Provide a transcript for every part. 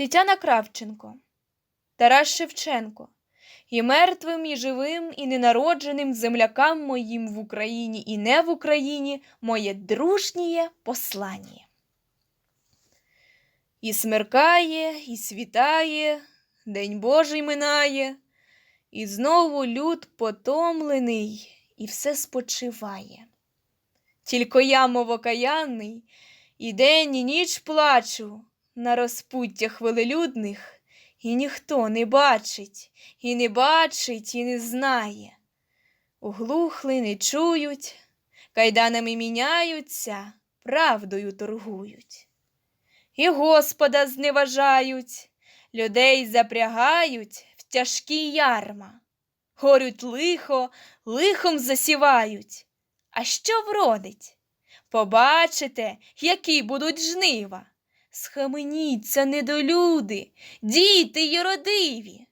Тетяна Кравченко, Тарас Шевченко, і мертвим, і живим, і ненародженим землякам моїм в Україні і не в Україні моє дружнє послання. І смеркає, і світає, День Божий минає, і знову люд потомлений, і все спочиває. Тільки я, мов окаянний, і день, і ніч плачу на розпуттях велелюдних, і ніхто не бачить, і не бачить, і не знає. Углухли не чують, кайданами міняються, правдою торгують. І Господа зневажають, людей запрягають в тяжкі ярма, горють лихо, лихом засівають. А що вродить? Побачите, які будуть жнива. Схаменіться, недолюди, діти юродиві.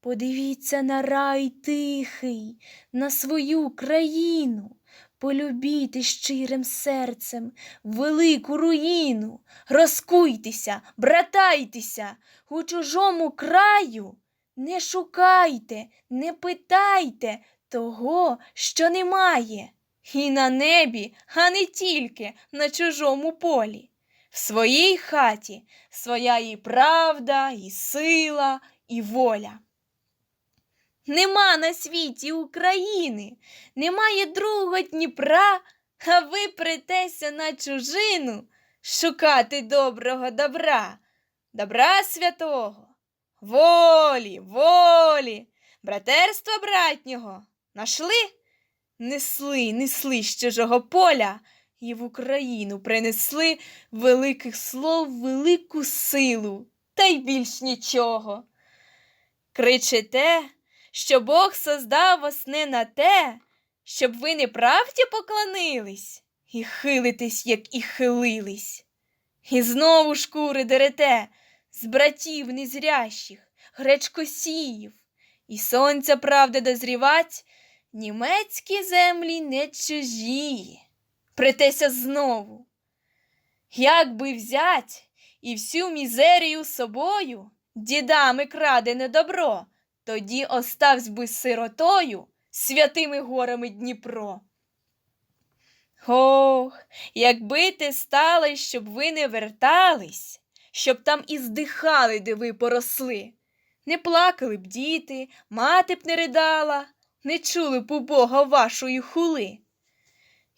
Подивіться на рай тихий, на свою країну, полюбіте щирим серцем велику руїну, розкуйтеся, братайтеся у чужому краю. Не шукайте, не питайте того, що немає. І на небі, а не тільки на чужому полі. В своїй хаті своя і правда, і сила, і воля. Нема на світі України, немає другого Дніпра, а ви притеся на чужину шукати доброго добра, добра святого, волі, волі, братерства братнього. Нашли? Несли, несли з чужого поля і в Україну принесли великих слов велику силу, та й більш нічого. Кричите, що Бог создав вас не на те, щоб ви неправді поклонились і хилитесь, як і хилились. І знову шкури дерете з братів незрящих, гречкосіїв, і сонця правди дозрівать, німецькі землі не чужі. Притеся знову. Як би взять і всю мізерію собою, дідами крадене добро, тоді оставсь би сиротою святими горами Дніпро. Ох, якби ти стали, щоб ви не вертались, щоб там і здихали, де ви поросли. Не плакали б діти, мати б не ридала, не чули б у Бога вашої хули.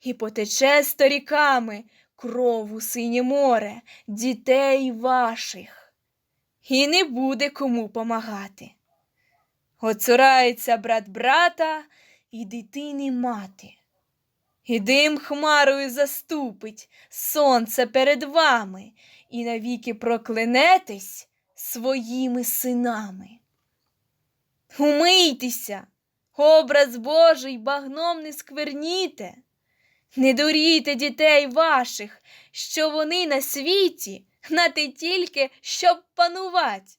і потече сторіками кров у синє море дітей ваших, і не буде кому помагати. Оцурається брат брата і дитини мати. І дим хмарою заступить сонце перед вами, і навіки проклянетесь своїми синами. Умийтеся, образ Божий багном не скверніте, не дурійте дітей ваших, що вони на світі, на те тільки, щоб панувать,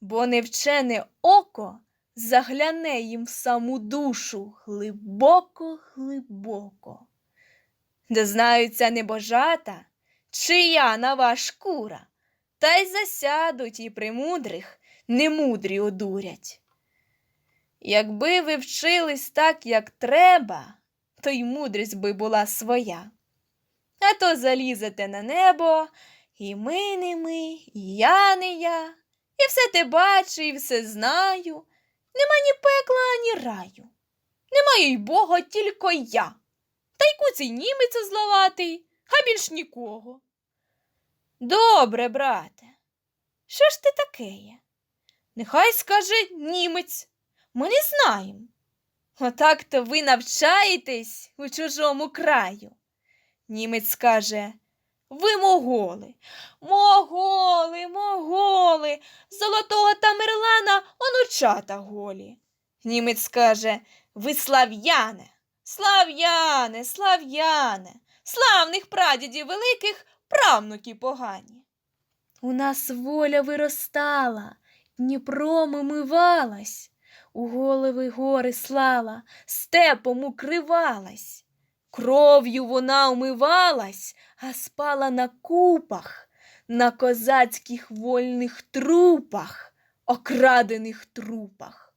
бо невчене око загляне їм в саму душу глибоко, глибоко, де знаються небожата, чия нова шкура, та й засядуть і примудрих немудрі одурять. Якби ви вчились так, як треба, то й мудрість би була своя. А то залізете на небо, і ми не ми, і я не я, і все те бачу, і все знаю. Нема ні пекла, ані раю. Немає й Бога, тільки я. Та й куций німець зловатий, а більш нікого. Добре, брате, що ж ти таке є? Нехай скаже німець. Ми не знаємо. Отак то ви навчаєтесь у чужому краю. Німець скаже ви моголи, моголи, моголи, золотого тамерлана онучата голі. Німець скаже Ви слав'яне, слав'яне, слав'яне, славних прадідів великих правнуки погані. У нас воля виростала, Дніпром умивалась, у голови гори слала, степом укривалась. Кров'ю вона умивалась, а спала на купах, на козацьких вольних трупах, окрадених трупах.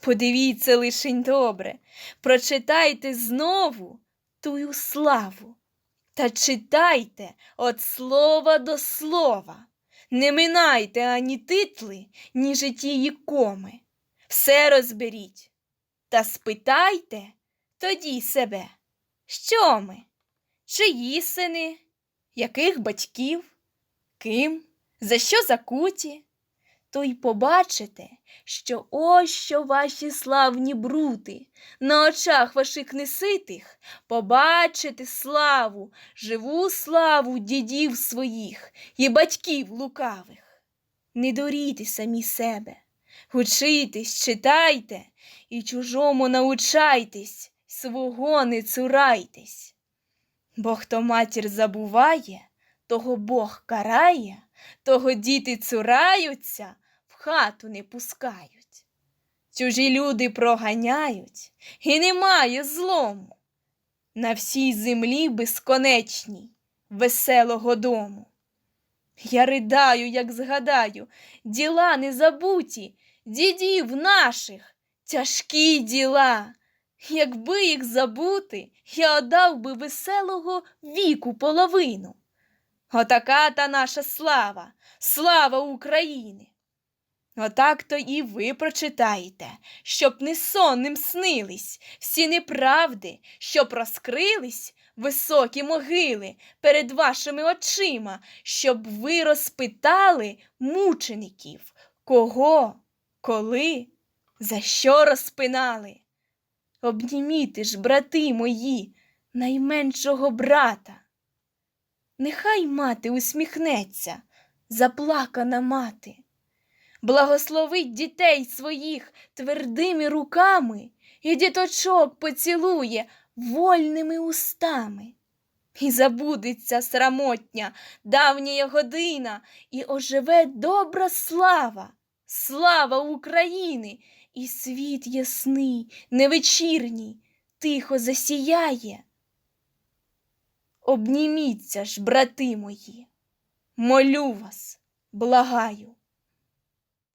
Подивіться лишень добре, прочитайте знову тую славу. Та читайте от слова до слова, не минайте ані титли, ні житії коми. Все розберіть та спитайте тоді себе, що ми, чиї сини, яких батьків, ким, за що закуті, то й побачите, що ось що ваші славні брути, на очах ваших неситих побачите славу, живу славу дідів своїх і батьків лукавих. Не дорійте самі себе, учитесь, читайте і чужому научайтесь, свого не цурайтесь. Бо хто матір забуває, того Бог карає, того діти цураються, в хату не пускають. Чужі люди проганяють, і немає злому. На всій землі безконечній, веселого дому. Я ридаю, як згадаю, діла незабуті, дідів наших, тяжкі діла. Якби їх забути, я отдав би веселого віку половину. Отака та наша слава, слава України. Отак то і ви прочитаєте, щоб не сонним снились всі неправди, щоб розкрились високі могили перед вашими очима, щоб ви розпитали мучеників, кого, коли, за що розпинали. Обніміте ж, брати мої, найменшого брата. Нехай мати усміхнеться, заплакана мати благословить дітей своїх твердими руками і діточок поцілує вольними устами. І забудеться срамотня, давня година, і оживе добра слава, слава України, і світ ясний, невечірній, тихо засіяє. Обніміться ж, брати мої, молю вас, благаю.